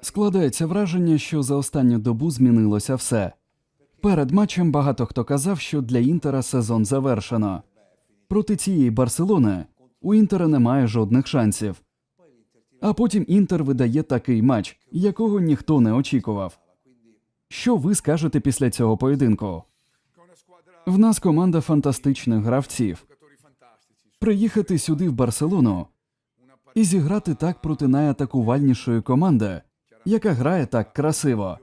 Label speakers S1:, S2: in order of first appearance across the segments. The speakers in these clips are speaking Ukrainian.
S1: Складається враження, що за останню добу змінилося все. Перед матчем багато хто казав, що для Інтера сезон завершено. Проти цієї Барселони у Інтера немає жодних шансів. А потім Інтер видає такий матч, якого ніхто не очікував. Що ви скажете після цього поєдинку? В нас команда фантастичних гравців. Приїхати сюди в Барселону і зіграти так проти найатакувальнішої команди, яка грає так красиво.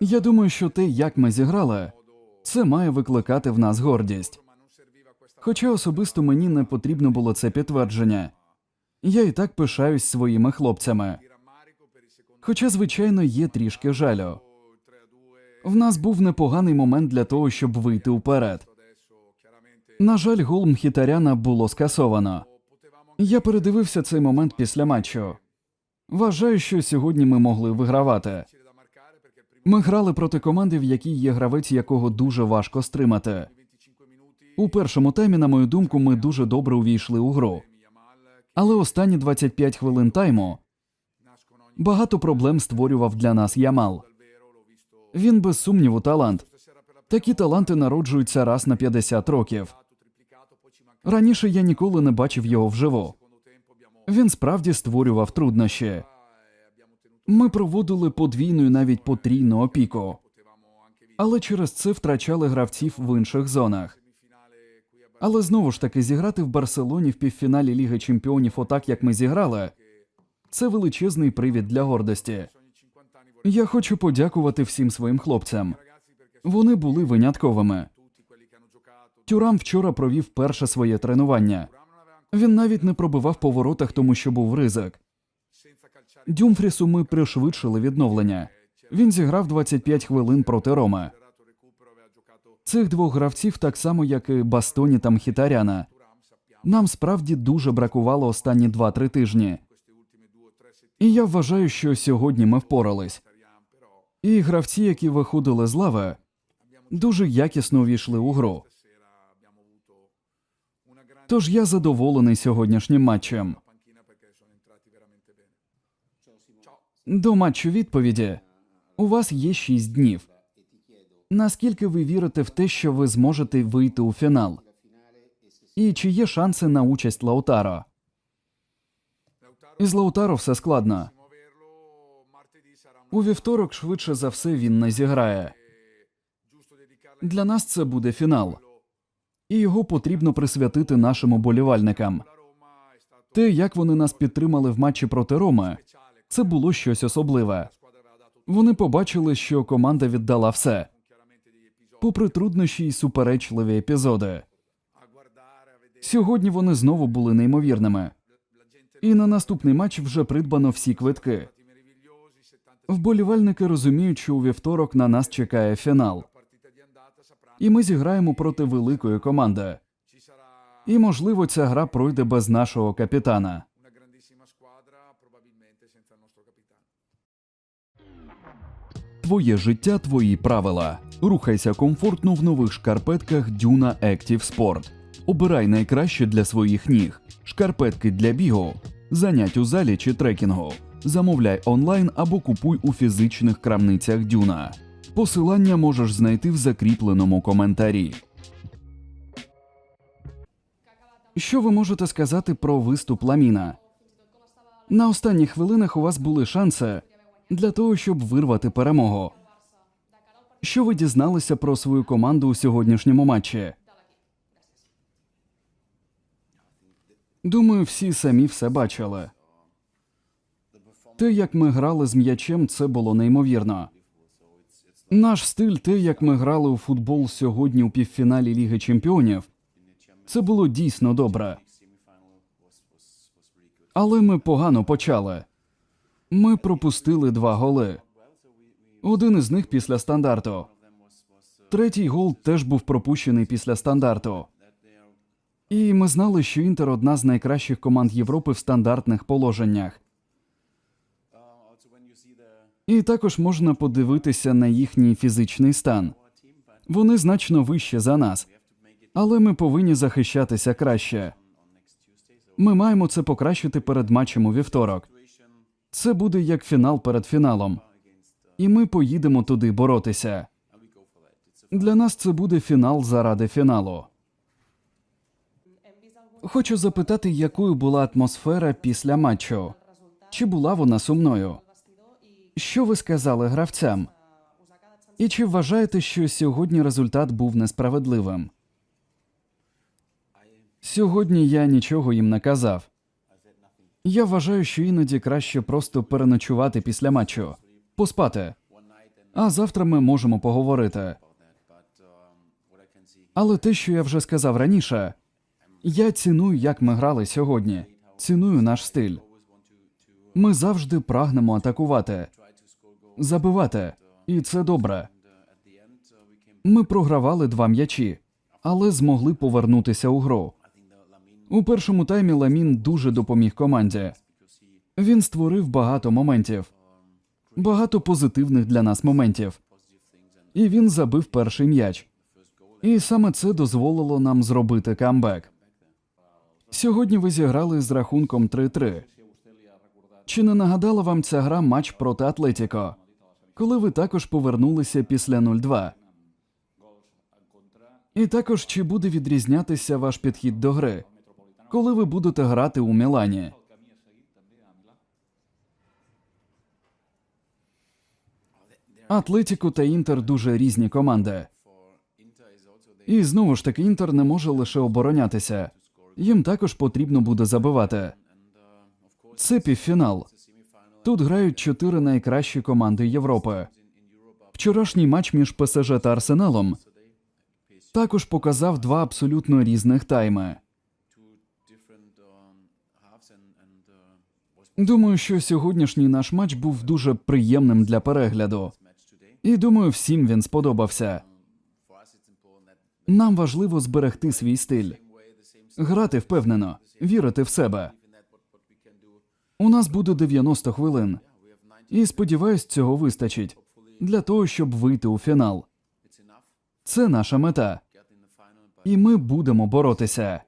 S1: Я думаю, що те, як ми зіграли, це має викликати в нас гордість. Хоча особисто мені не потрібно було це підтвердження. Я і так пишаюсь своїми хлопцями. Хоча, звичайно, є трішки жалю. В нас був непоганий момент для того, щоб вийти вперед. На жаль, гол Мхітаряна було скасовано. Я передивився цей момент після матчу. Вважаю, що сьогодні ми могли вигравати. Ми грали проти команди, в якій є гравець, якого дуже важко стримати. У першому таймі, на мою думку, ми дуже добре увійшли у гру. Але останні 25 хвилин тайму багато проблем створював для нас Ямал. Він без сумніву талант. Такі таланти народжуються раз на 50 років. Раніше я ніколи не бачив його вживу. Він справді створював труднощі. Ми проводили подвійну і навіть потрійну опіку, але через це втрачали гравців в інших зонах. Але знову ж таки зіграти в Барселоні в півфіналі Ліги Чемпіонів отак, як ми зіграли, це величезний привід для гордості. Я хочу подякувати всім своїм хлопцям. Вони були винятковими. Тюрам вчора провів перше своє тренування. Він навіть не пробивав по воротах, тому що був ризик. Дюмфрісу ми пришвидшили відновлення. Він зіграв 25 хвилин проти Роми. Цих двох гравців, так само як і Бастоні та Мхітаряна, нам справді дуже бракувало останні 2-3 тижні. І я вважаю, що сьогодні ми впорались. І гравці, які виходили з лави, дуже якісно увійшли у гру. Тож я задоволений сьогоднішнім матчем. До матчу відповіді у вас є 6 днів. Наскільки ви вірите в те, що ви зможете вийти у фінал? І чи є шанси на участь Лаутаро? Із Лаутаро все складно. У вівторок, швидше за все, він не зіграє. Для нас це буде фінал, і його потрібно присвятити нашим уболівальникам. Те, як вони нас підтримали в матчі проти Роми, це було щось особливе. Вони побачили, що команда віддала все, попри труднощі й суперечливі епізоди. Сьогодні вони знову були неймовірними. І на наступний матч вже придбано всі квитки. Вболівальники розуміють, що у вівторок на нас чекає фінал. І ми зіграємо проти великої команди. І, можливо, ця гра пройде без нашого капітана. Твоє життя, твої правила. Рухайся комфортно в нових шкарпетках Duna Active Sport. Обирай найкраще для своїх ніг. Шкарпетки для бігу, занять у залі чи трекінгу. Замовляй онлайн або купуй у фізичних крамницях Дюна. Посилання можеш знайти в закріпленому коментарі. Що ви можете сказати про виступ Ламіна? На останніх хвилинах у вас були шанси для того, щоб вирвати перемогу. Що ви дізналися про свою команду у сьогоднішньому матчі? Думаю, всі самі все бачили. Те, як ми грали з м'ячем, це було неймовірно. Наш стиль, те, як ми грали у футбол сьогодні у півфіналі Ліги Чемпіонів, це було дійсно добре. Але ми погано почали. Ми пропустили два голи. Один із них після стандарту. Третій гол теж був пропущений після стандарту. І ми знали, що Інтер одна з найкращих команд Європи в стандартних положеннях. І також можна подивитися на їхній фізичний стан. Вони значно вище за нас, але ми повинні захищатися краще. Ми маємо це покращити перед матчем у вівторок. Це буде як фінал перед фіналом. І ми поїдемо туди боротися. Для нас це буде фінал заради фіналу. Хочу запитати, якою була атмосфера після матчу? Чи була вона сумною? Що ви сказали гравцям? І чи вважаєте, що сьогодні результат був несправедливим? Сьогодні я нічого їм не казав. Я вважаю, що іноді краще просто переночувати після матчу, поспати. А завтра ми можемо поговорити. Але те, що я вже сказав раніше, я ціную, як ми грали сьогодні. Ціную наш стиль. Ми завжди прагнемо атакувати, забивати, і це добре. Ми програвали два м'ячі, але змогли повернутися у гру. У першому таймі Ламін дуже допоміг команді. Він створив багато моментів, багато позитивних для нас моментів. І він забив перший м'яч. І саме це дозволило нам зробити камбек. Сьогодні ви зіграли з рахунком 3-3. Чи не нагадала вам ця гра матч проти Атлетіко, коли ви також повернулися після 0-2? І також чи буде відрізнятися ваш підхід до гри, коли ви будете грати у Мілані? Атлетіко та Інтер дуже різні команди. І знову ж таки, Інтер не може лише оборонятися. Їм також потрібно буде забивати. Це півфінал. Тут грають чотири найкращі команди Європи. Вчорашній матч між ПСЖ та Арсеналом також показав два абсолютно різних тайми. Думаю, що сьогоднішній наш матч був дуже приємним для перегляду. І думаю, всім він сподобався. Нам важливо зберегти свій стиль, грати впевнено, вірити в себе. У нас буде 90 хвилин. І сподіваюсь, цього вистачить для того, щоб вийти у фінал. Це наша мета. І ми будемо боротися.